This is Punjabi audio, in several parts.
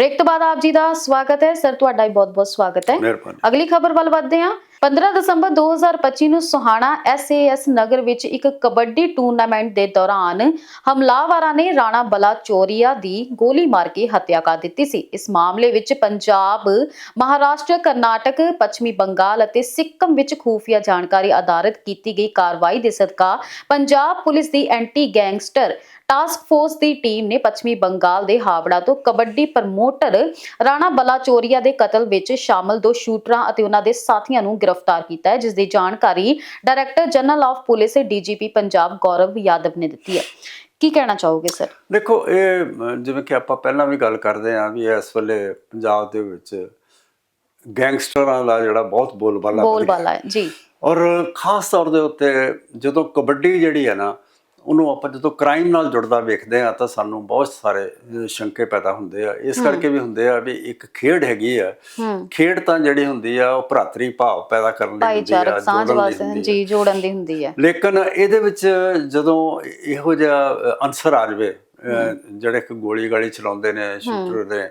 ਬ੍ਰੇਕ ਤੋਂ ਬਾਅਦ ਆਪ ਜੀ ਦਾ ਸਵਾਗਤ ਹੈ। ਸਰ ਤੁਹਾਡਾ ਵੀ ਬਹੁਤ-ਬਹੁਤ ਸਵਾਗਤ ਹੈ। ਅਗਲੀ ਖਬਰ ਵੱਲ ਵਧਦੇ ਹਾਂ। 15 ਦਸੰਬਰ 2025 ਨੂੰ ਸੁਹਾਣਾ SAS ਨਗਰ ਵਿੱਚ ਇੱਕ ਕਬੱਡੀ ਟੂਰਨਾਮੈਂਟ ਦੇ ਦੌਰਾਨ ਹਮਲਾਵਰਾਂ ਨੇ ਰਾਣਾ ਬਲਾ ਚੋਰੀਆ ਦੀ ਗੋਲੀ ਮਾਰ ਕੇ ਹੱਤਿਆ ਕਰ ਦਿੱਤੀ ਸੀ। ਇਸ ਮਾਮਲੇ ਵਿੱਚ ਪੰਜਾਬ, ਮਹਾਰਾਸ਼ਟਰ, ਕਰਨਾਟਕ, ਪੱਛਮੀ ਬੰਗਾਲ ਅਤੇ ਸਿੱਕਮ ਵਿੱਚ ਖੂਫੀਆ ਜਾਣਕਾਰੀ ਆਧਾਰਿਤ ਕੀਤੀ ਗਈ ਕਾਰਵਾਈ ਦੇ ਸਦਕਾ ਪੰਜਾਬ ਪੁਲਿਸ ਦੀ ਐਂਟੀ ਗੈਂਗਸਟਰ ਟਾਸਕ ਫੋਰਸ ਦੀ ਟੀਮ ਨੇ ਪੱਛਮੀ ਬੰਗਾਲ ਦੇ ਹਾਵੜਾ ਤੋਂ ਕਬੱਡੀ ਪ੍ਰਮੋਟਰ ਰਾਣਾ ਬਲਾਚੋਰੀਆ ਦੇ ਕਤਲ ਵਿੱਚ ਸ਼ਾਮਲ ਦੋ ਸ਼ੂਟਰਾਂ ਅਤੇ ਉਹਨਾਂ ਦੇ ਸਾਥੀਆਂ ਨੂੰ ਗ੍ਰਿਫਤਾਰ ਕੀਤਾ ਹੈ ਜਿਸ ਦੀ ਜਾਣਕਾਰੀ director general of police DGP Punjab Gaurav Yadav ਨੇ ਦਿੱਤੀ ਹੈ। ਕੀ ਕਹਿਣਾ ਚਾਹੋਗੇ ਸਰ ਦੇਖੋ ਇਹ ਜਿਵੇਂ ਕਿ ਆਪਾਂ ਪਹਿਲਾਂ ਵੀ ਗੱਲ ਕਰਦੇ ਆਂ ਵੀ ਇਸ ਵੇਲੇ ਪੰਜਾਬ ਦੇ ਵਿੱਚ ਗੈਂਗਸਟਰਾਂ ਦਾ ਜਿਹੜਾ ਬਹੁਤ ਬੋਲਬਾਲਾ ਬੋਲ ਵੱਧ ਗਿਆ। ਬਾਲਾ ਹੈ। ਜੀ। ਔਰ ਖਾਸ ਤੌਰ ਦੇ ਉੱਤੇ ਜਦੋਂ ਕਬੱਡੀ ਜਿਹੜੀ ਹੈ ਨਾ ਉਹਨੂੰ ਆਪਾਂ ਜਦੋਂ ਕ੍ਰਾਈਮ ਨਾਲ ਜੁੜਦਾ ਵੇਖਦੇ ਆ ਤਾਂ ਸਾਨੂੰ ਬਹੁਤ ਸਾਰੇ ਸ਼ੰਕੇ ਪੈਦਾ ਹੁੰਦੇ ਆ। ਇਸ ਕਰਕੇ ਵੀ ਹੁੰਦੇ ਆ ਵੀ ਇੱਕ ਖੇਡ ਹੈਗੀ ਆ। ਖੇਡ ਤਾਂ ਜਿਹੜੀ ਹੁੰਦੀ ਆ ਉਹ ਭਰਾਤਰੀ ਭਾਵ ਪੈਦਾ ਕਰਨ ਲਈ ਹੁੰਦੀ ਆ ਜੋੜਨ ਆ। ਜੀ ਜੋੜਨ ਦੀ ਹੁੰਦੀ ਹੈ ਲੇਕਿਨ ਇਹਦੇ ਵਿੱਚ ਜਦੋਂ ਇਹੋ ਜਿਹਾ ਅਨਸਰ ਆ ਜਾਵੇ ਜਿਹੜੇ ਕਿ ਗੋਲੀ ਗਾਲੀ ਚਲਾਉਂਦੇ ਨੇ ਸ਼ੂਟਰ ਦੇ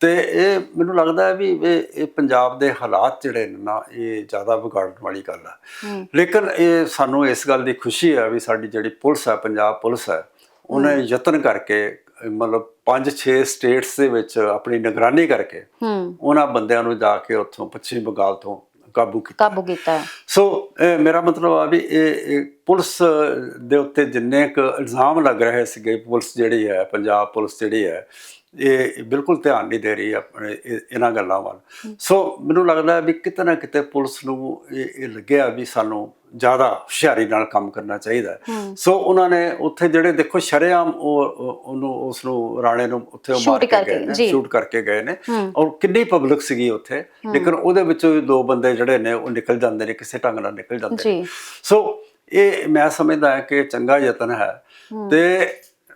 ਤੇ ਇਹ ਮੈਨੂੰ ਲੱਗਦਾ ਹੈ ਵੀ ਇਹ ਇਹ ਪੰਜਾਬ ਦੇ ਹਾਲਾਤ ਜਿਹੜੇ ਨੇ ਨਾ ਇਹ ਜ਼ਿਆਦਾ ਵਿਗਾੜਨ ਵਾਲੀ ਗੱਲ ਆ। ਲੇਕਿਨ ਇਹ ਸਾਨੂੰ ਇਸ ਗੱਲ ਦੀ ਖੁਸ਼ੀ ਹੈ ਵੀ ਸਾਡੀ ਜਿਹੜੀ ਪੁਲਿਸ ਹੈ ਪੰਜਾਬ ਪੁਲਿਸ ਹੈ ਉਹਨੇ ਯਤਨ ਕਰਕੇ ਮਤਲਬ 5-6 ਸਟੇਟਸ ਦੇ ਵਿੱਚ ਆਪਣੀ ਨਿਗਰਾਨੀ ਕਰਕੇ ਉਹਨਾਂ ਬੰਦਿਆਂ ਨੂੰ ਜਾ ਕੇ ਉੱਥੋਂ ਪੱਛਮੀ ਬੰਗਾਲ ਤੋਂ ਕਾਬੂ ਕੀਤਾ। ਕਾਬੂ ਕੀਤਾ। ਸੋ ਇਹ ਮੇਰਾ ਮਤਲਬ ਆ ਵੀ ਇਹ ਇਹ ਪੁਲਿਸ ਦੇ ਉੱਤੇ ਜਿੰਨੇ ਕੁ ਇਲਜ਼ਾਮ ਲੱਗ ਰਹੇ ਸੀਗੇ ਪੁਲਿਸ ਜਿਹੜੀ ਹੈ ਪੰਜਾਬ ਪੁਲਿਸ ਜਿਹੜੀ ਹੈ ਇਹ ਬਿਲਕੁਲ ਧਿਆਨ ਨਹੀਂ ਦੇ ਰਹੀ ਆਪਣੇ ਇਹ- ਇਹਨਾਂ ਗੱਲਾਂ ਵੱਲ। ਸੋ ਮੈਨੂੰ ਲੱਗਦਾ ਵੀ ਕਿਤੇ ਨਾ ਕਿਤੇ ਪੁਲਿਸ ਨੂੰ ਇਹ ਇਹ ਲੱਗਿਆ ਵੀ ਸਾਨੂੰ ਜ਼ਿਆਦਾ ਹੁਸ਼ਿਆਰੀ ਨਾਲ ਕੰਮ ਕਰਨਾ ਚਾਹੀਦਾ। ਸੋ ਉਹਨਾਂ ਨੇ ਉੱਥੇ ਜਿਹੜੇ ਦੇਖੋ ਸ਼ਰੇਆਮ ਉਹ ਉਹ- ਉਹਨੂੰ ਉਸ ਨੂੰ ਰਾਣੇ ਨੂੰ ਉੱਥੇ ਉਹ ਮਾਰ ਕੇ ਗਏ ਨੇ। ਸ਼ੂਟ ਕਰਕੇ ਗਏ ਨੇ। ਔਰ ਕਿੰਨੀ ਪਬਲਿਕ ਸੀਗੀ ਉੱਥੇ ਲੇਕਿਨ ਉਹਦੇ ਵਿੱਚੋਂ ਵੀ ਦੋ ਬੰਦੇ ਜਿਹੜੇ ਨੇ ਉਹ ਨਿਕਲ ਜਾਂਦੇ ਨੇ ਕਿਸੇ ਢੰਗ ਨਾਲ ਨਿਕਲ ਜਾਂਦੇ ਨੇ। ਸੋ ਇਹ ਮੈਂ ਸਮਝਦਾ ਕਿ ਚੰਗਾ ਯਤਨ ਹੈ। ਤੇ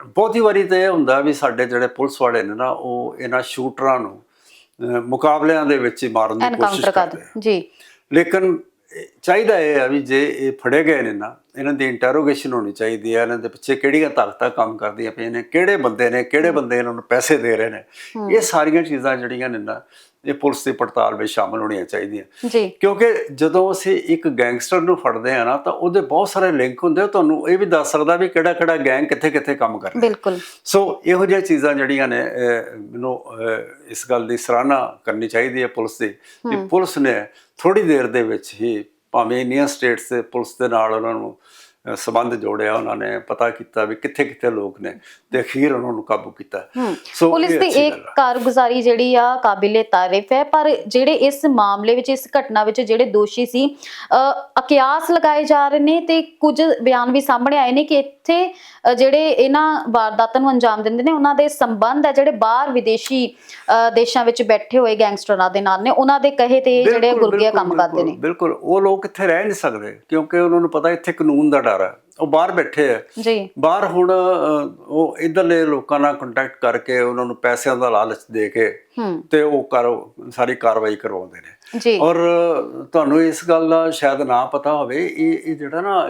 ਬਹੁਤੀ ਵਾਰੀ ਤੇ ਇਹ ਹੁੰਦਾ ਵੀ ਸਾਡੇ ਜਿਹੜੇ ਪੁਲਿਸ ਵਾਲੇ ਨੇ ਨਾ ਉਹ ਇਹਨਾਂ ਸ਼ੂਟਰਾਂ ਨੂੰ ਮੁਕਾਬਲਿਆਂ ਦੇ ਵਿੱਚ ਹੀ ਮਾਰਨ ਦੀ ਕੋਸ਼ਿਸ਼ ਕਰਦੇ। ਜੀ ਲੇਕਿਨ ਚਾਹੀਦਾ ਇਹ ਆ ਵੀ ਜੇ ਇਹ ਫੜੇ ਗਏ ਨੇ ਨਾ ਇਹਨਾਂ ਦੀ ਇੰਟਰੋਗੇਸ਼ਨ ਹੋਣੀ ਚਾਹੀਦੀ ਹੈ ਇਹਨਾਂ ਦੇ ਪਿੱਛੇ ਕਿਹੜੀਆਂ ਤਾਕਤਾਂ ਕੰਮ ਕਰਦੀਆਂ ਪਈਆਂ ਨੇ ਕਿਹੜੇ ਬੰਦੇ ਨੇ ਕਿਹੜੇ ਬੰਦੇ ਇਹਨਾਂ ਨੂੰ ਪੈਸੇ ਦੇ ਰਹੇ ਨੇ ਇਹ ਸਾਰੀਆਂ ਚੀਜ਼ਾਂ ਜਿਹੜੀਆਂ ਨੇ ਨਾ ਇਹ ਪੁਲਿਸ ਦੀ ਪੜਤਾਲ ਵਿੱਚ ਸ਼ਾਮਲ ਹੋਣੀਆਂ ਚਾਹੀਦੀਆਂ। ਜੀ। ਕਿਉਂਕਿ ਜਦੋਂ ਅਸੀਂ ਇੱਕ ਗੈਂਗਸਟਰ ਨੂੰ ਫੜਦੇ ਆ ਨਾ ਤਾਂ ਉਹਦੇ ਬਹੁਤ ਸਾਰੇ ਲਿੰਕ ਹੁੰਦੇ ਆ ਤੁਹਾਨੂੰ ਇਹ ਵੀ ਦੱਸ ਸਕਦਾ ਵੀ ਕਿਹੜਾ ਕਿਹੜਾ ਗੈਂਗ ਕਿੱਥੇ ਕਿੱਥੇ ਕੰਮ ਕਰ ਰਿਹਾ। ਬਿਲਕੁਲ। ਸੋ ਇਹੋ ਜਿਹੀਆਂ ਚੀਜ਼ਾਂ ਜਿਹੜੀਆਂ ਨੇ ਮੈਨੂੰ ਇਸ ਗੱਲ ਦੀ ਸਰਾਹਨਾ ਕਰਨੀ ਚਾਹੀਦੀ ਹੈ ਪੁਲਿਸ ਦੀ ਕਿ ਪੁਲਿਸ ਨੇ ਥੋੜੀ ਦੇਰ ਦੇ ਵਿੱਚ ਹੀ ਭਾਵੇਂ ਇੰਨੀਆਂ ਸਟੇਟਸ ਦੇ ਪੁਲਿਸ ਦੇ ਨਾਲ ਉਹਨਾਂ ਨੂੰ ਸੰਬੰਧ ਜੋੜਿਆ ਉਹਨਾਂ ਨੇ ਪਤਾ ਕੀਤਾ ਵੀ ਕਿੱਥੇ ਕਿੱਥੇ ਲੋਕ ਨੇ ਤੇ ਅਖੀਰ ਉਹਨਾਂ ਨੂੰ ਕਾਬੂ ਕੀਤਾ ਸੋ ਪੁਲਿਸ ਦੀ ਇਹ। ਕਾਰਗੁਜ਼ਾਰੀ ਜਿਹੜੀ ਆ ਕਾਬਿਲੇ ਤਾਰੀਫ ਹੈ ਪਰ ਜਿਹੜੇ ਇਸ ਮਾਮਲੇ ਵਿੱਚ ਇਸ ਘਟਨਾ ਵਿੱਚ ਜਿਹੜੇ ਦੋਸ਼ੀ ਸੀ ਅ, ਅਕਿਆਸ ਲਗਾਏ ਜਾ ਰਹੇ ਨੇ ਤੇ ਕੁਝ ਬਿਆਨ ਵੀ ਸਾਹਮਣੇ ਆਏ ਨੇ ਕਿ ਅ, ਜਿਹੜੇ ਇਹਨਾਂ ਵਾਰਦਾਤਾਂ ਨੂੰ ਅੰਜਾਮ ਦਿੰਦੇ ਨੇ ਉਹਨਾਂ ਦੇ ਸੰਬੰਧ ਹੈ ਜਿਹੜੇ ਬਾਹਰ ਵਿਦੇਸ਼ੀ ਦੇਸ਼ਾਂ ਵਿੱਚ ਬੈਠੇ ਹੋਏ ਗੈਂਗਸਟਰਾਂ ਦੇ ਨਾਲ ਨੇ ਉਹਨਾਂ ਦੇ ਕਹੇ ਤੇ ਜਿਹੜੇ ਗੁਰਗਿਆ ਕੰਮ ਕਰਦੇ ਨੇ। ਬਿਲਕੁਲ ਉਹ ਲੋਕ ਇੱਥੇ ਰਹਿ ਨਹੀਂ ਸਕਦੇ ਕਿਉਂਕਿ ਉਹਨਾਂ ਨੂੰ ਪਤਾ ਇੱਥੇ ਕਾਨੂੰਨ ਦਾ ਡਰ ਹੈ। ਉਹ ਬਾਹਰ ਬੈਠੇ ਆ ਜੀ। ਬਾਹਰ ਹੁਣ ਉਹ ਇਧਰਲੇ ਲੋਕਾਂ ਨਾਲ ਕੰਟੈਕਟ ਕਰਕੇ ਉਹਨਾਂ ਨੂੰ ਪੈਸਿਆਂ ਦਾ ਲਾਲਚ ਦੇ ਕੇ ਤੇ ਉਹ ਕਰ ਸਾਰੀ ਕਾਰਵਾਈ ਕਰਵਾਉਂਦੇ ਨੇ। ਜੀ। ਔਰ ਤੁਹਾਨੂੰ ਇਸ ਗੱਲ ਦਾ ਸ਼ਾਇਦ ਨਾ ਪਤਾ ਹੋਵੇ ਇਹ ਇਹ ਜਿਹੜਾ ਨਾ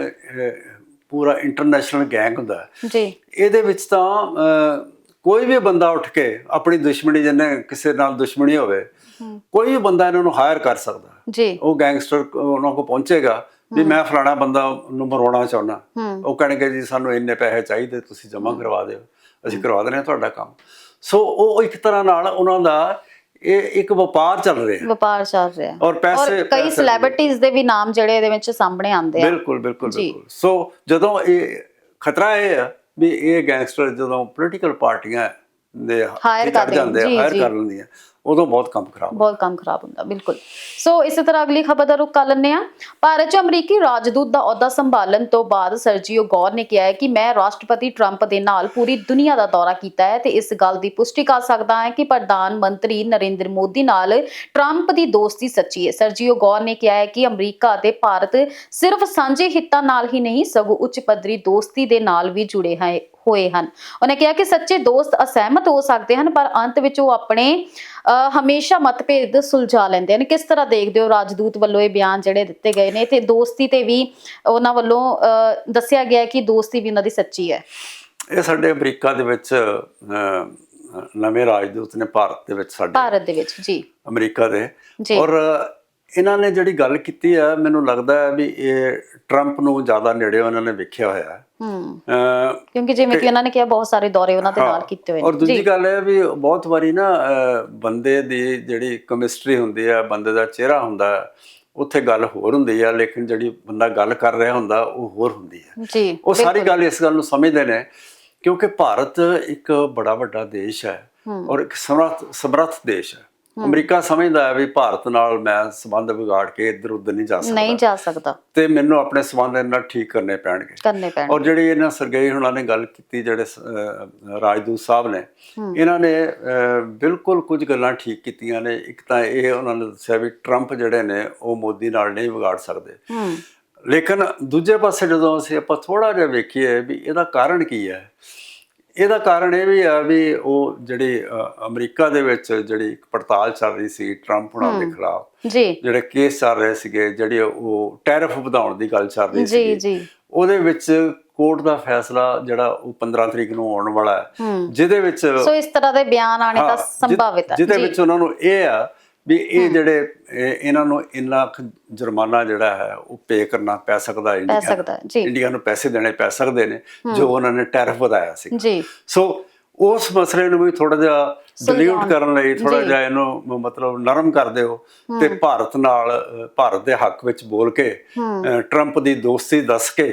ਪੂਰਾ ਇੰਟਰਨੈਸ਼ਨਲ ਗੈਂਗ ਹੁੰਦਾ ਹੈ, ਜੀ। ਇਹਦੇ ਵਿੱਚ ਤਾਂ ਕੋਈ ਵੀ ਬੰਦਾ ਉੱਠ ਕੇ ਆਪਣੀ ਦੁਸ਼ਮਣੀ ਜਿਹਨੇ ਕਿਸੇ ਨਾਲ ਦੁਸ਼ਮਣੀ ਹੋਵੇ ਕੋਈ ਵੀ ਬੰਦਾ ਇਹਨਾਂ ਨੂੰ ਹਾਇਰ ਕਰ ਸਕਦਾ ਜੀ। ਉਹ ਗੈਂਗਸਟਰ ਉਹਨਾਂ ਕੋ ਪਹੁੰਚੇਗਾ ਵੀ ਮੈਂ ਫਲਾਣਾ ਬੰਦਾ ਨੂੰ ਮਰਵਾਉਣਾ ਚਾਹੁੰਦਾ। ਉਹ ਕਹਿਣਗੇ ਜੀ ਸਾਨੂੰ ਇੰਨੇ ਪੈਸੇ ਚਾਹੀਦੇ ਤੁਸੀਂ ਜਮ੍ਹਾਂ ਕਰਵਾ ਦਿਓ। ਅਸੀਂ ਕਰਵਾ ਦਿੰਦੇ ਹਾਂ ਤੁਹਾਡਾ ਕੰਮ। ਸੋ ਉਹ ਇੱਕ ਤਰ੍ਹਾਂ ਨਾਲ ਉਹਨਾਂ ਦਾ ਇਹ ਇੱਕ ਵਪਾਰ ਚੱਲ ਰਿਹਾ ਵਪਾਰ ਚੱਲ ਰਿਹਾ ਔਰ ਪੈਸੇ ਔਰ ਕਈ ਸੈਲੀਬ੍ਰਿਟੀਜ਼ ਦੇ ਵੀ ਨਾਮ ਜਿਹੜੇ ਇਹਦੇ ਵਿੱਚ ਸਾਹਮਣੇ ਆਉਂਦੇ ਆ। ਬਿਲਕੁਲ ਬਿਲਕੁਲ। ਬਿਲਕੁਲ। ਸੋ ਜਦੋਂ ਇਹ ਖਤਰਾ ਇਹ ਆ ਵੀ ਇਹ ਗੈਂਗਸਟਰ ਜਦੋਂ ਪੋਲੀਟੀਕਲ ਪਾਰਟੀਆਂ ਦੇ ਚੜ੍ਹ ਕਰਦੇ ਜਾਂਦੇ ਆ ਹਾਇਰ। ਕਰ ਲੈਂਦੀਆਂ। ਉਦੋਂ ਬਹੁਤ ਕੰਮ ਖਰਾਬ ਹੁੰਦਾ। ਬਹੁਤ ਕੰਮ ਖਰਾਬ ਹੁੰਦਾ, ਬਿਲਕੁਲ। ਸੋ ਇਸੇ ਤਰ੍ਹਾਂ ਅਗਲੀ ਖਬਰ ਦਾ ਰੁਖ ਕਰ ਲੈਂਦੇ ਆ ਭਾਰਤ 'ਚ ਅਮਰੀਕੀ ਰਾਜਦੂਤ ਦਾ ਅਹੁਦਾ ਸੰਭਾਲਣ ਤੋਂ ਬਾਅਦ ਸਰਜੀਓ ਗੌਰ ਨੇ ਕਿਹਾ ਹੈ ਕਿ ਮੈਂ ਰਾਸ਼ਟਰਪਤੀ ਟਰੰਪ ਦੇ ਨਾਲ ਪੂਰੀ ਦੁਨੀਆ ਦਾ ਦੌਰਾ ਕੀਤਾ ਹੈ ਤੇ ਇਸ ਗੱਲ ਦੀ ਪੁਸ਼ਟੀ ਕਰ ਸਕਦਾ ਹਾਂ ਕਿ ਪ੍ਰਧਾਨ ਮੰਤਰੀ ਨਰਿੰਦਰ ਮੋਦੀ ਨਾਲ ਟਰੰਪ ਦੀ ਦੋਸਤੀ ਸੱਚੀ ਹੈ। ਸਰਜੀਓ ਗੌਰ ਨੇ ਕਿਹਾ ਹੈ ਕਿ ਅਮਰੀਕਾ ਅਤੇ ਭਾਰਤ ਸਿਰਫ ਸਾਂਝੇ ਹਿੱਤਾਂ ਨਾਲ ਹੀ ਨਹੀਂ, ਸਗੋਂ ਉੱਚ ਪੱਧਰੀ ਦੋਸਤੀ ਦੇ ਨਾਲ ਵੀ ਜੁੜੇ ਹੈ ਹੋਏ ਹਨ। ਉਹਨੇ ਕਿਹਾ ਕਿ ਸੱਚੇ ਦੋਸਤ ਅਸਹਿਮਤ ਹੋ ਸਕਦੇ ਹਨ ਪਰ ਅੰਤ ਵਿੱਚ ਉਹ ਆਪਣੇ ਹਮੇਸ਼ਾ ਮਤਭੇਦ ਸੁਲਝਾ ਲੈਂਦੇ ਹਨ। ਕਿਸ ਤਰ੍ਹਾਂ ਦੇਖਦੇ ਹੋ ਰਾਜਦੂਤ ਵੱਲੋਂ ਇਹ ਬਿਆਨ ਜਿਹੜੇ ਦਿੱਤੇ ਗਏ ਨੇ? ਤੇ ਦੋਸਤੀ ਤੇ ਵੀ ਉਹਨਾਂ ਵੱਲੋਂ ਦੱਸਿਆ ਗਿਆ ਕਿ ਦੋਸਤੀ ਵੀ ਉਹਨਾਂ ਦੀ ਸੱਚੀ ਹੈ। ਇਹ ਸਾਡੇ ਅਮਰੀਕਾ ਦੇ ਵਿੱਚ ਨਵੇਂ ਰਾਜਦੂਤ ਨੇ ਭਾਰਤ ਦੇ ਵਿੱਚ ਸਾਡੇ। ਭਾਰਤ ਦੇ ਵਿੱਚ ਜੀ। ਅਮਰੀਕਾ ਦੇ। ਔਰ ਇਹਨਾਂ ਨੇ ਜਿਹੜੀ ਗੱਲ ਕੀਤੀ ਹੈ ਮੈਨੂੰ ਲੱਗਦਾ ਹੈ ਵੀ ਇਹ ਟਰੰਪ ਨੂੰ ਜ਼ਿਆਦਾ ਨੇੜੇ ਉਹਨਾਂ ਨੇ ਵੇਖਿਆ ਹੋਇਆ ਹੈ। ਹੂੰ ਕਿਉਂਕਿ ਜਿਵੇਂ ਕਿ ਉਹਨਾਂ ਨੇ ਕਿਹਾ ਬਹੁਤ ਸਾਰੇ ਦੌਰੇ ਉਹਨਾਂ ਦੇ ਨਾਲ ਕੀਤੇ ਹੋਏ ਔਰ ਨੇ ਦੂਜੀ ਗੱਲ ਇਹ ਵੀ ਬਹੁਤ ਵਾਰੀ ਨਾ ਬੰਦੇ ਦੀ ਜਿਹੜੀ ਕੈਮਿਸਟਰੀ ਹੁੰਦੀ ਹੈ ਬੰਦੇ ਦਾ ਚਿਹਰਾ ਹੁੰਦਾ ਹੈ, ਉੱਥੇ ਗੱਲ ਹੋਰ ਹੁੰਦੀ ਹੈ ਲੇਕਿਨ ਜਿਹੜੀ ਬੰਦਾ ਗੱਲ ਕਰ ਰਿਹਾ ਹੁੰਦਾ ਉਹ ਹੋਰ ਹੁੰਦੀ ਹੈ ਜੀ ਉਹ ਸਾਰੀ ਗੱਲ ਇਸ ਗੱਲ ਨੂੰ ਸਮਝਦੇ ਨੇ ਕਿਉਂਕਿ ਭਾਰਤ ਇੱਕ ਬੜਾ ਵੱਡਾ ਦੇਸ਼ ਹੈ। ਔਰ ਇੱਕ ਸਮਰੱਥ ਸਮਰੱਥ ਦੇਸ਼ ਹੈ। ਅਮਰੀਕਾ ਸਮਝਦਾ ਹੈ ਵੀ ਭਾਰਤ ਨਾਲ ਮੈਂ ਸੰਬੰਧ ਵਿਗਾੜ ਕੇ ਇੱਧਰ ਉੱਧਰ ਨਹੀਂ ਜਾ ਸਕਦਾ। ਨਹੀਂ ਜਾ ਸਕਦਾ। ਤੇ ਮੈਨੂੰ ਆਪਣੇ ਸੰਬੰਧ ਇਹਨਾਂ ਠੀਕ ਕਰਨੇ ਪੈਣਗੇ। ਕਰਨੇ ਪੈਣ ਔਰ ਜਿਹੜੀ ਇਹਨਾਂ ਸਰਗੇਈ ਹੁਣਾਂ ਨੇ ਗੱਲ ਕੀਤੀ ਜਿਹੜੇ ਰਾਜਦੂਤ ਸਾਹਿਬ ਨੇ ਇਹਨਾਂ ਨੇ ਬਿਲਕੁਲ ਕੁਝ ਗੱਲਾਂ ਠੀਕ ਕੀਤੀਆਂ ਨੇ। ਇੱਕ ਤਾਂ ਇਹ ਉਹਨਾਂ ਨੇ ਦੱਸਿਆ ਵੀ ਟਰੰਪ ਜਿਹੜੇ ਨੇ ਉਹ ਮੋਦੀ ਨਾਲ ਨਹੀਂ ਵਿਗਾੜ ਸਕਦੇ। ਲੇਕਿਨ ਦੂਜੇ ਪਾਸੇ ਜਦੋਂ ਅਸੀਂ ਆਪਾਂ ਥੋੜਾ ਜਿਹਾ ਵੇਖੀਏ ਵੀ ਇਹਦਾ ਕਾਰਨ ਕੀ ਹੈ ਇਹਦਾ ਕਾਰਨ ਇਹ ਵੀ ਆ ਵੀ ਉਹ ਜਿਹੜੀ ਅਮਰੀਕਾ ਦੇ ਵਿੱਚ ਜਿਹੜੀ ਇੱਕ ਪੜਤਾਲ ਚੱਲ ਰਹੀ ਸੀ ਟਰੰਪ ਹੁਣਾਂ ਦੇ ਖਿਲਾਫ ਜੀ। ਜਿਹੜੇ ਕੇਸ ਚੱਲ ਰਹੇ ਸੀਗੇ ਜਿਹੜੇ ਉਹ ਟੈਰਿਫ ਵਧਾਉਣ ਦੀ ਗੱਲ ਚੱਲ ਰਹੀ ਸੀ ਜੀ ਜੀ। ਉਹਦੇ ਵਿੱਚ ਕੋਰਟ ਦਾ ਫੈਸਲਾ ਜਿਹੜਾ ਉਹ 15 ਤਰੀਕ ਨੂੰ ਆਉਣ ਵਾਲਾ ਹੈ ਜਿਹਦੇ ਵਿੱਚ ਸੋ ਇਸ ਤਰ੍ਹਾਂ ਦੇ ਬਿਆਨ ਆਣੇ ਦਾ ਸੰਭਾਵਿਤ ਹੈ। ਜਿਹਦੇ ਵਿੱਚ ਉਹਨਾਂ ਨੂੰ ਇਹ ਆ ਵੀ ਇਹ ਜਿਹੜੇ ਇਹ- ਇਹਨਾਂ ਨੂੰ ਇੰਨਾ ਕੁ ਜੁਰਮਾਨਾ ਜਿਹੜਾ ਹੈ ਉਹ ਪੇ ਕਰਨਾ ਪੈ ਸਕਦਾ ਪੈ ਇੰਡੀਆ ਸਕਦਾ ਹੈ, ਜੀ। ਇੰਡੀਆ ਨੂੰ ਪੈਸੇ ਦੇਣੇ ਪੈ ਸਕਦੇ ਨੇ ਜੋ ਉਹਨਾਂ ਨੇ ਟੈਰਿਫ ਵਧਾਇਆ ਸੀ ਜੀ। ਸੋ ਉਸ ਮਸਲੇ ਨੂੰ ਵੀ ਥੋੜਾ ਜਿਹਾ ਡਿਲੀਟ। ਕਰਨ ਲਈ ਥੋੜਾ। ਜਿਹਾ ਇਹਨੂੰ ਮਤਲਬ ਨਰਮ ਕਰ ਦਿਓ ਤੇ ਭਾਰਤ ਨਾਲ ਭਾਰਤ ਦੇ ਹੱਕ ਵਿੱਚ ਬੋਲ ਕੇ ਟਰੰਪ ਦੀ ਦੋਸਤੀ ਦੱਸ ਕੇ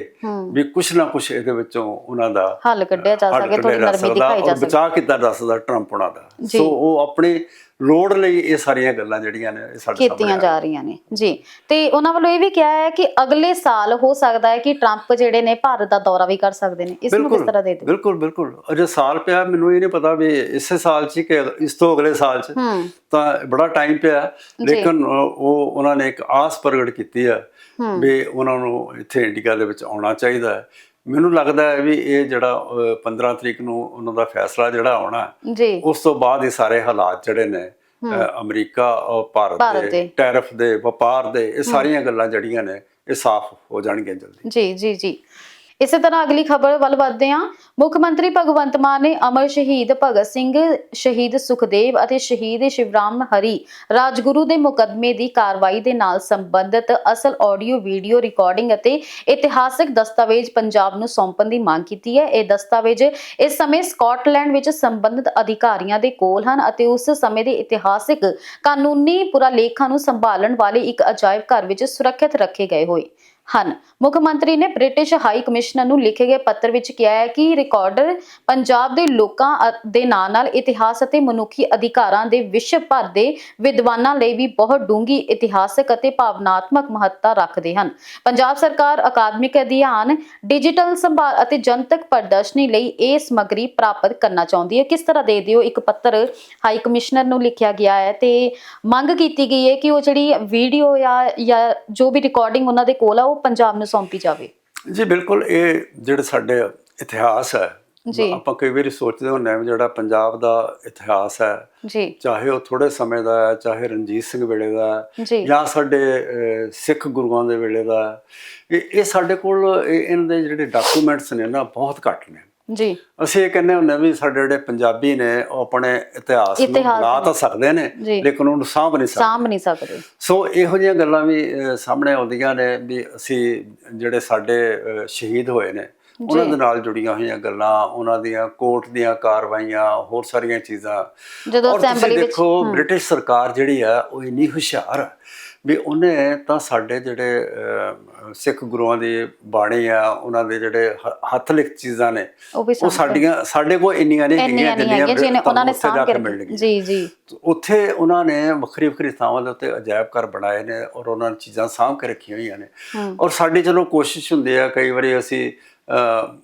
ਵੀ ਕੁਛ ਨਾ ਕੁਛ ਇਹਦੇ ਵਿੱਚੋਂ ਉਹਨਾਂ ਦਾ ਹੱਲ ਕੱਢਿਆ ਜਾ ਸਕੇ ਥੋੜੀ ਨਰਮੀ ਸਕਦਾ ਦਿਖਾਈ ਜਾ ਸਕੇ। ਬਚਾਅ ਕੀਤਾ ਜਾ ਸਕਦਾ ਟਰੰਪ ਉਹਨਾਂ ਦਾ। ਸੋ ਉਹ ਆਪਣੀ ਲੋੜ ਲਈ ਇਹ ਸਾਰੀਆਂ ਗੱਲਾਂ ਜਿਹੜੀਆਂ ਨੇ ਇਹ ਸਾਡੇ ਕੀਤੀਆਂ ਜਾ ਰਹੀਆਂ ਨੇ। ਜੀ। ਤੇ ਉਹਨਾਂ ਵੱਲੋਂ ਇਹ ਵੀ ਕਿਹਾ ਹੈ ਕਿ ਅਗਲੇ ਸਾਲ ਹੋ ਸਕਦਾ ਹੈ ਕਿ ਟਰੰਪ ਜਿਹੜੇ ਨੇ ਭਾਰਤ ਦਾ ਦੌਰਾ ਵੀ ਕਰ ਸਕਦੇ ਨੇ। ਇਸ ਨੂੰ ਕਿਸ ਤਰ੍ਹਾਂ ਦੇ ਦਿਓ? ਬਿਲਕੁਲ ਬਿਲਕੁਲ। ਅਜੇ ਸਾਲ ਪਿਆ ਮੈਨੂੰ ਇਹ ਨਹੀਂ ਪਤਾ ਵੀ ਇਸੇ ਸਾਲ 'ਚ ਕਿ ਇਸ ਤੋਂ ਅਗਲੇ ਸਾਲ 'ਚ। ਤਾਂ ਬੜਾ ਟਾਈਮ ਪਿਆ। ਲੇਕਿਨ ਉਹ ਉਹ ਉਹਨਾਂ ਨੇ ਇੱਕ ਆਸ ਪ੍ਰਗਟ ਕੀਤੀ ਹੈ। ਵੀ ਉਹਨਾਂ ਨੂੰ ਇੱਥੇ ਇੰਡੀਆ ਦੇ ਵਿੱਚ ਆਉਣਾ ਚਾਹੀਦਾ ਹੈ। ਮੈਨੂੰ ਲੱਗਦਾ ਹੈ ਵੀ ਇਹ ਜਿਹੜਾ ਅਹ, 15 ਤਰੀਕ ਨੂੰ ਉਹਨਾਂ ਦਾ ਫੈਸਲਾ ਜਿਹੜਾ ਆਉਣਾ ਜੀ। ਉਸ ਤੋਂ ਬਾਅਦ ਇਹ ਸਾਰੇ ਹਾਲਾਤ ਜਿਹੜੇ ਨੇ ਅਮਰੀਕਾ ਔਰ ਭਾਰਤ। ਦੇ ਟੈਰਿਫ ਦੇ ਵਪਾਰ ਦੇ ਇਹ ਸਾਰੀਆਂ ਗੱਲਾਂ ਜਿਹੜੀਆਂ ਨੇ ਇਹ ਸਾਫ਼ ਹੋ ਜਾਣਗੀਆਂ ਜਲਦੀ। ਜੀ ਜੀ ਜੀ। ਇਸੇ ਤਰ੍ਹਾਂ ਅਗਲੀ ਖਬਰ ਵੱਲ ਵਧਦੇ ਹਾਂ। ਮੁੱਖ ਮੰਤਰੀ ਭਗਵੰਤ ਮਾਨ ਨੇ ਅਮਰ ਸ਼ਹੀਦ ਭਗਤ ਸਿੰਘ, ਸ਼ਹੀਦ ਸੁਖਦੇਵ ਅਤੇ ਸ਼ਹੀਦ ਸ਼ਿਵਰਾਮ ਹਰੀ ਰਾਜਗੁਰੂ ਦੇ ਮੁਕੱਦਮੇ ਦੀ ਕਾਰਵਾਈ ਦੇ ਨਾਲ ਸੰਬੰਧਿਤ ਅਸਲ ਆਡੀਓ, ਵੀਡੀਓ ਰਿਕਾਰਡਿੰਗ ਅਤੇ ਇਤਿਹਾਸਕ ਦਸਤਾਵੇਜ਼ ਪੰਜਾਬ ਨੂੰ ਸੌਂਪਣ ਦੀ ਮੰਗ ਕੀਤੀ ਹੈ। ਇਹ ਦਸਤਾਵੇਜ਼ ਇਸ ਸਮੇਂ ਸਕਾਟਲੈਂਡ ਵਿੱਚ ਸੰਬੰਧਿਤ ਅਧਿਕਾਰੀਆਂ ਦੇ ਕੋਲ ਹਨ ਅਤੇ ਉਸ ਸਮੇਂ ਦੇ ਇਤਿਹਾਸਕ ਕਾਨੂੰਨੀ ਪੁਰਾਲੇਖਾਂ ਨੂੰ ਸੰਭਾਲਣ ਵਾਲੇ ਇੱਕ ਅਜਾਇਬ ਘਰ ਵਿੱਚ ਸੁਰੱਖਿਅਤ ਰੱਖੇ ਗਏ ਹੋਏ। ਹਨ। ਮੁੱਖ ਮੰਤਰੀ ਨੇ ਬ੍ਰਿਟਿਸ਼ ਹਾਈ ਕਮਿਸ਼ਨਰ ਨੂੰ ਲਿਖੇ ਗਏ ਪੱਤਰ ਵਿੱਚ ਕਿਹਾ ਹੈ ਕਿ ਰਿਕਾਰਡਰ ਪੰਜਾਬ ਦੇ ਲੋਕਾਂ ਦੇ ਨਾਲ ਨਾਲ ਇਤਿਹਾਸ ਅਤੇ ਮਨੁੱਖੀ ਅਧਿਕਾਰਾਂ ਦੇ ਵਿਸ਼ਵ ਭਰ ਦੇ ਵਿਦਵਾਨਾਂ ਲਈ ਵੀ ਬਹੁਤ ਡੂੰਘੀ ਇਤਿਹਾਸਕ ਅਤੇ ਭਾਵਨਾਤਮਕ ਮਹੱਤਤਾ ਰੱਖਦੇ ਹਨ। ਪੰਜਾਬ ਸਰਕਾਰ ਅਕਾਦਮਿਕ ਅਧਿਐਨ, ਡਿਜੀਟਲ ਸੰਭਾਲ ਅਤੇ ਜਨਤਕ ਪ੍ਰਦਰਸ਼ਨੀ ਲਈ ਇਹ ਸਮੱਗਰੀ ਪ੍ਰਾਪਤ ਕਰਨਾ ਚਾਹੁੰਦੀ ਹੈ। ਕਿਸ ਤਰ੍ਹਾਂ ਦੇ ਦਿਓ? ਇੱਕ ਪੱਤਰ ਹਾਈ ਕਮਿਸ਼ਨਰ ਨੂੰ ਲਿਖਿਆ ਗਿਆ ਹੈ ਤੇ ਮੰਗ ਕੀਤੀ ਗਈ ਹੈ ਕਿ ਉਹ ਜਿਹੜੀ ਵੀਡੀਓ ਜਾਂ ਜਾਂ ਜੋ ਵੀ ਰਿਕਾਰਡਿੰਗ ਉਹਨਾਂ ਦੇ ਕੋਲ ਆ, ਉਹ ਪੰਜਾਬ ਨੂੰ ਸੌਂਪੀ ਜਾਵੇ। ਜੀ ਬਿਲਕੁਲ ਇਹ ਜਿਹੜੇ ਸਾਡੇ ਇਤਿਹਾਸ ਹੈ ਜੀ। ਆਪਾਂ ਕਈ ਵਾਰੀ ਸੋਚਦੇ ਹੁੰਦੇ ਹਾਂ ਜਿਹੜਾ ਪੰਜਾਬ ਦਾ ਇਤਿਹਾਸ ਹੈ ਜੀ। ਚਾਹੇ ਉਹ ਥੋੜੇ ਸਮੇਂ ਦਾ ਹੈ ਚਾਹੇ ਰਣਜੀਤ ਸਿੰਘ ਵੇਲੇ ਦਾ ਹੈ ਜੀ। ਸਾਡੇ ਸਿੱਖ ਗੁਰੂਆਂ ਦੇ ਵੇਲੇ ਦਾ ਇਹ ਸਾਡੇ ਕੋਲ ਇਹ- ਇਹਨਾਂ ਦੇ ਜਿਹੜੇ ਡਾਕੂਮੈਂਟਸ ਨੇ ਨਾ ਬਹੁਤ ਘੱਟ ਨੇ। ਜੀ। ਅਸੀਂ ਇਹ ਕਹਿੰਦੇ ਹੁੰਦੇ ਹਾਂ ਵੀ ਸਾਡੇ ਜਿਹੜੇ ਪੰਜਾਬੀ ਨੇ ਉਹ ਆਪਣੇ ਇਤਿਹਾਸ ਨੂੰ ਬੁਲਾ ਤਾਂ ਸਕਦੇ ਨੇ। ਲੇਕਿਨ ਉਹਨੂੰ ਸਾਂਭ ਨਹੀਂ ਸਕਦੇ। ਸਾਂਭ ਨਹੀਂ ਸਕਦੇ। ਸੋ ਇਹੋ ਜਿਹੀਆਂ ਗੱਲਾਂ ਵੀ ਸਾਹਮਣੇ ਆਉਂਦੀਆਂ ਨੇ ਵੀ ਅਸੀਂ ਜਿਹੜੇ ਸਾਡੇ ਸ਼ਹੀਦ ਹੋਏ ਨੇ ਉਹਨਾਂ ਦੇ ਨਾਲ ਜੁੜੀਆਂ ਹੋਈਆਂ ਗੱਲਾਂ ਉਹਨਾਂ ਦੀਆਂ ਕੋਰਟ ਦੀਆਂ ਕਾਰਵਾਈਆਂ ਹੋਰ ਸਾਰੀਆਂ ਚੀਜ਼ਾਂ। ਜਦੋਂ ਅਸੈਂਬਲੀ ਵਿੱਚ ਦੇਖੋ ਬ੍ਰਿਟਿਸ਼ ਸਰਕਾਰ ਜਿਹੜੀ ਆ ਉਹ ਇੰਨੀ ਹੁਸ਼ਿਆਰ ਆ। ਵੀ ਉਹਨੇ ਤਾਂ ਸਾਡੇ ਜਿਹੜੇ ਸਿੱਖ ਗੁਰੂਆਂ ਦੀ ਬਾਣੀ ਆ ਉਹਨਾਂ ਦੇ ਜਿਹੜੇ ਹੱਥ ਲਿਖਤ ਚੀਜ਼ਾਂ ਨੇ ਉਹ ਸਾਡੀਆਂ ਸਾਡੇ ਕੋਲ ਇੰਨੀਆਂ ਨਹੀਂ ਹੈਗੀਆਂ ਜਿਹਨੇ ਉਹਨਾਂ ਨੇ ਸਾਂਭ ਕੇ। ਜੀ ਜੀ ਉੱਥੇ ਉਹਨਾਂ ਨੇ ਵੱਖਰੀ ਵੱਖਰੀ ਥਾਵਾਂ ਦੇ ਉੱਤੇ ਅਜਾਇਬ ਘਰ ਬਣਾਏ ਨੇ ਔਰ ਉਹਨਾਂ ਨੇ ਚੀਜ਼ਾਂ ਸਾਂਭ ਕੇ ਰੱਖੀਆਂ ਹੋਈਆਂ ਨੇ। ਔਰ ਸਾਡੀ ਚਲੋ ਕੋਸ਼ਿਸ਼ ਹੁੰਦੀ ਆ ਕਈ ਵਾਰੀ ਅਸੀਂ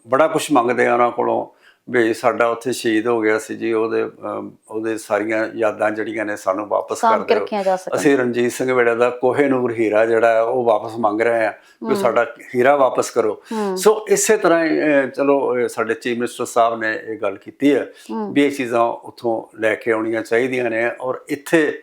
ਬੜਾ ਕੁਝ ਮੰਗਦੇ ਆ ਉਹਨਾਂ ਕੋਲੋਂ ਵੀ ਸਾਡਾ ਉੱਥੇ ਸ਼ਹੀਦ ਹੋ ਗਿਆ ਸੀ ਜੀ ਉਹਦੇ ਉਹਦੇ ਸਾਰੀਆਂ ਯਾਦਾਂ ਜਿਹੜੀਆਂ ਨੇ ਸਾਨੂੰ ਵਾਪਸ ਕਰ ਦਿਓ। ਅਸੀਂ ਰਣਜੀਤ ਸਿੰਘ ਵੇਲੇ ਦਾ ਕੋਹੇ ਨੂਰ ਹੀਰਾ ਜਿਹੜਾ ਹੈ ਉਹ ਵਾਪਸ ਮੰਗ ਰਹੇ ਆ ਕਿ ਸਾਡਾ ਹੀਰਾ ਵਾਪਸ ਕਰੋ। ਸੋ ਇਸੇ ਤਰ੍ਹਾਂ ਚਲੋ ਸਾਡੇ ਚੀਫ ਮਿਨਿਸਟਰ ਸਾਹਿਬ ਨੇ ਇਹ ਗੱਲ ਕੀਤੀ ਹੈ ਵੀ ਇਹ ਚੀਜ਼ਾਂ ਉੱਥੋਂ ਲੈ ਕੇ ਆਉਣੀਆਂ ਚਾਹੀਦੀਆਂ ਨੇ ਔਰ ਇੱਥੇ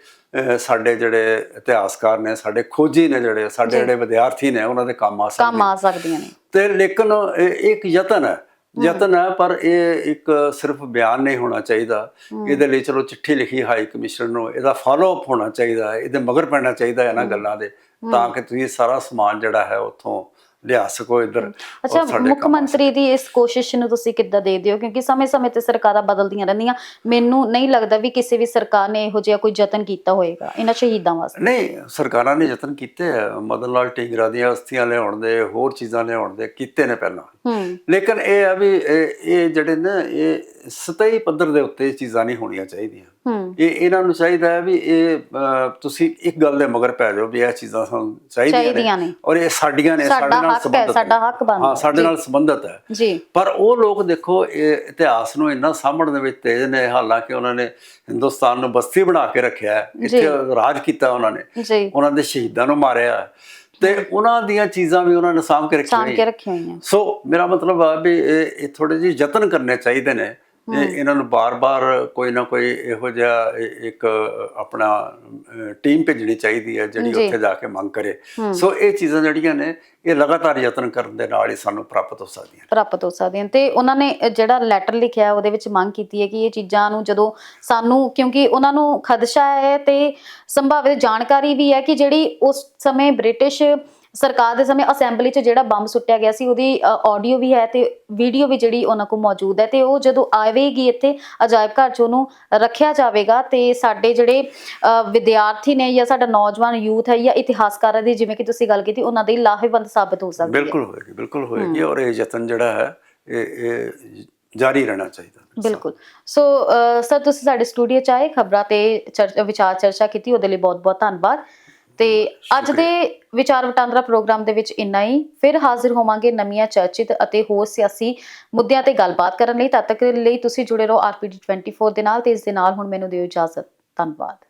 ਸਾਡੇ ਜਿਹੜੇ ਇਤਿਹਾਸਕਾਰ ਨੇ ਸਾਡੇ ਖੋਜੀ ਨੇ ਜਿਹੜੇ ਸਾਡੇ ਜਿਹੜੇ ਵਿਦਿਆਰਥੀ ਨੇ ਉਹਨਾਂ ਦੇ ਕੰਮ ਆ ਸਕਦੇ ਕੰਮ ਆ ਸਕਦੀਆਂ ਨੇ। ਤੇ ਲੇਕਿਨ ਇਹ ਇੱਕ ਯਤਨ ਹੈ ਯਤਨ ਹੈ ਪਰ ਇਹ ਇੱਕ ਸਿਰਫ ਬਿਆਨ ਨਹੀਂ ਹੋਣਾ ਚਾਹੀਦਾ। ਇਹਦੇ ਲਈ ਚਲੋ ਚਿੱਠੀ ਲਿਖੀ ਹਾਈ ਕਮਿਸ਼ਨਰ ਨੂੰ ਇਹਦਾ ਫਾਲੋ ਅਪ ਹੋਣਾ ਚਾਹੀਦਾ ਹੈ ਇਹਦੇ ਮਗਰ ਪੈਣਾ ਚਾਹੀਦਾ ਇਹਨਾਂ ਗੱਲਾਂ ਦੇ ਤਾਂ ਕਿ ਤੁਸੀਂ ਸਾਰਾ ਸਮਾਨ ਜਿਹੜਾ ਹੈ ਉੱਥੋਂ ਲਿਆ ਸਕੋ ਇੱਧਰ ਅੱਛਾ ਮੁੱਖ ਮੰਤਰੀ ਦੀ ਇਸ ਕੋਸ਼ਿਸ਼ ਨੂੰ ਤੁਸੀਂ ਕਿੱਦਾਂ ਦੇਖਦੇ ਹੋ? ਕਿਉਂਕਿ ਸਮੇਂ-ਸਮੇਂ ਤੇ ਸਰਕਾਰਾਂ ਬਦਲਦੀਆਂ ਰਹਿੰਦੀਆਂ। ਮੈਨੂੰ ਨਹੀਂ ਲੱਗਦਾ ਵੀ ਕਿਸੇ ਵੀ ਸਰਕਾਰ ਨੇ ਇਹੋ ਜਿਹਾ ਕੋਈ ਯਤਨ ਕੀਤਾ ਹੋਏਗਾ ਇਹਨਾਂ ਸ਼ਹੀਦਾਂ ਵਾਸਤੇ। ਨਹੀਂ ਸਰਕਾਰਾਂ ਨੇ ਯਤਨ ਕੀਤੇ ਆ। ਮਦਨ ਲਾਲ ਟੀਗਰਾ ਦੀਆਂ ਅਸਥੀਆਂ ਲਿਆਉਣ ਦੇ ਹੋਰ ਚੀਜ਼ਾਂ ਲਿਆਉਣ ਦੇ ਕੀਤੇ ਨੇ ਪਹਿਲਾਂ। ਲੇਕਿਨ ਇਹ ਆ ਵੀ ਇਹ ਜਿਹੜੇ ਨੇ ਇਹ ਸਤਹੀ ਪੱਧਰ ਦੇ ਉੱਤੇ ਇਹ ਚੀਜ਼ਾਂ ਨਹੀਂ ਹੋਣੀਆਂ ਚਾਹੀਦੀਆਂ। ਇਹ ਇਹਨਾਂ ਨੂੰ ਚਾਹੀਦਾ ਹੈ ਵੀ ਇਹ ਤੁਸੀਂ ਇੱਕ ਗੱਲ ਦੇ ਮਗਰ ਪੈ ਜਾਓ ਵੀ ਇਹ ਚੀਜ਼ਾਂ ਸਾਨੂੰ ਚਾਹੀਦੀਆਂ ਨੇ। ਔਰ ਇਹ ਸਾਡੀਆਂ ਨੇ ਸਾਡਾ ਹੈ, ਸੰਬੰਧਿਤ ਸਾਡਾ। ਹੱਕ ਬਣਦਾ ਹਾਂ। ਸਾਡੇ ਨਾਲ ਸੰਬੰਧਿਤ ਹੈ। ਜੀ। ਪਰ ਉਹ ਲੋਕ ਦੇਖੋ ਇਹ ਇਤਿਹਾਸ ਨੂੰ ਇੰਨਾ ਸਾਂਭਣ ਦੇ ਵਿੱਚ ਤੇਜ਼ ਨੇ ਹਾਲਾਂਕਿ ਉਹਨਾਂ ਨੇ ਹਿੰਦੁਸਤਾਨ ਨੂੰ ਬਸਤੀ ਬਣਾ ਕੇ ਰੱਖਿਆ ਹੈ। ਇੱਥੇ ਰਾਜ ਕੀਤਾ ਉਹਨਾਂ ਨੇ। ਉਹਨਾਂ ਦੇ ਸ਼ਹੀਦਾਂ ਨੂੰ ਮਾਰਿਆ। ਤੇ ਉਹਨਾਂ ਦੀਆਂ ਚੀਜ਼ਾਂ ਵੀ ਉਹਨਾਂ ਨੇ ਸਾਂਭ ਕੇ ਰੱਖੀਆਂ ਸਾਂਭ ਕੇ। ਰੱਖੀਆਂ ਸੋ ਮੇਰਾ ਮਤਲਬ ਆ ਵੀ ਇਹ ਥੋੜੇ ਜਿਹੇ ਯਤਨ ਕਰਨੇ ਚਾਹੀਦੇ ਨੇ। ਇਹ ਇਹਨਾਂ ਨੂੰ ਬਾਰ-ਬਾਰ ਕੋਈ ਨਾ ਕੋਈ ਇਹੋ ਜਿਹਾ ਇੱਕ ਆਪਣਾ ਟੀਮ ਭੇਜਣੀ ਚਾਹੀਦੀ ਹੈ ਜਿਹੜੀ। ਉੱਥੇ ਜਾ ਕੇ ਮੰਗ ਕਰੇ। ਸੋ ਇਹ ਚੀਜ਼ਾਂ ਜਿਹੜੀਆਂ ਨੇ ਇਹ ਲਗਾਤਾਰ ਯਤਨ ਕਰਨ ਦੇ ਨਾਲ ਹੀ ਸਾਨੂੰ ਪ੍ਰਾਪਤ ਹੋ ਸਕਦੀਆਂ ਪ੍ਰਾਪਤ ਹੋ ਸਕਦੀਆਂ ਤੇ ਉਹਨਾਂ ਨੇ ਜਿਹੜਾ ਲੈਟਰ ਲਿਖਿਆ ਉਹਦੇ ਵਿੱਚ ਮੰਗ ਕੀਤੀ ਹੈ ਕਿ ਇਹ ਚੀਜ਼ਾਂ ਨੂੰ ਜਦੋਂ ਸਾਨੂੰ ਕਿਉਂਕਿ ਉਹਨਾਂ ਨੂੰ ਖਦਸ਼ਾ ਹੈ ਤੇ ਸੰਭਾਵਿਤ ਜਾਣਕਾਰੀ ਵੀ ਹੈ ਕਿ ਜਿਹੜੀ ਉਸ ਸਮੇਂ ਬ੍ਰਿਟਿਸ਼ ਸਰਕਾਰ ਦੇ ਸਮੇਂ ਅਸੈਂਬਲੀ 'ਚ ਜਿਹੜਾ ਬੰਬ ਸੁੱਟਿਆ ਗਿਆ ਸੀ ਉਹਦੀ ਆਡੀਓ ਵੀ ਹੈ ਤੇ ਵੀਡੀਓ ਵੀ ਜਿਹੜੀ ਉਹਨਾਂ ਕੋਲ ਮੌਜੂਦ ਹੈ ਤੇ ਉਹ ਜਦੋਂ ਆਵੇਗੀ ਇੱਥੇ ਅਜਾਇਬ ਘਰ 'ਚ ਉਹਨੂੰ ਰੱਖਿਆ ਜਾਵੇਗਾ ਤੇ ਸਾਡੇ ਜਿਹੜੇ ਵਿਦਿਆਰਥੀ ਨੇ ਜਾਂ ਸਾਡਾ ਨੌਜਵਾਨ ਯੂਥ ਹੈ ਜਾਂ ਇਤਿਹਾਸਕਾਰਾਂ ਦੀ ਜਿਵੇਂ ਕਿ ਤੁਸੀਂ ਗੱਲ ਕੀਤੀ ਉਹਨਾਂ ਦੇ ਲਾਹੇਵੰਦ ਸਾਬਤ ਹੋ ਸਕਦੀ ਹੈ। ਬਿਲਕੁਲ ਹੋਏਗੀ ਬਿਲਕੁਲ ਹੋਏਗੀ ਔਰ ਇਹ ਯਤਨ ਜਿਹੜਾ ਹੈ ਇਹ ਜਾਰੀ ਰਹਿਣਾ ਚਾਹੀਦਾ। ਬਿਲਕੁਲ। ਸੋ ਸਰ ਤੁਸੀਂ ਸਾਡੇ ਸਟੂਡੀਓ ਚ ਆਏ ਖਬਰਾਂ ਤੇ ਚਰ- ਵਿਚਾਰ ਚਰਚਾ ਕੀਤੀ ਉਹਦੇ ਲਈ ਬਹੁਤ-ਬਹੁਤ ਧੰਨਵਾਦ। ਤੇ ਅੱਜ ਦੇ ਵਿਚਾਰ ਵਟਾਂਦਰਾ ਪ੍ਰੋਗਰਾਮ ਦੇ ਵਿੱਚ ਇੰਨਾ ਹੀ। ਫਿਰ ਹਾਜ਼ਰ ਹੋਵਾਂਗੇ ਨਵੀਆਂ ਚਰਚਿਤ ਅਤੇ ਹੋਰ ਸਿਆਸੀ ਮੁੱਦਿਆਂ ਤੇ ਗੱਲਬਾਤ ਕਰਨ ਲਈ। ਤਦ ਤੱਕ ਲਈ ਤੁਸੀਂ ਜੁੜੇ ਰਹੋ ਆਰਪੀਡੀ 24 ਦੇ ਨਾਲ ਤੇ ਇਸ ਦੇ ਨਾਲ ਹੁਣ ਮੈਨੂੰ ਦਿਓ ਇਜਾਜ਼ਤ। ਧੰਨਵਾਦ।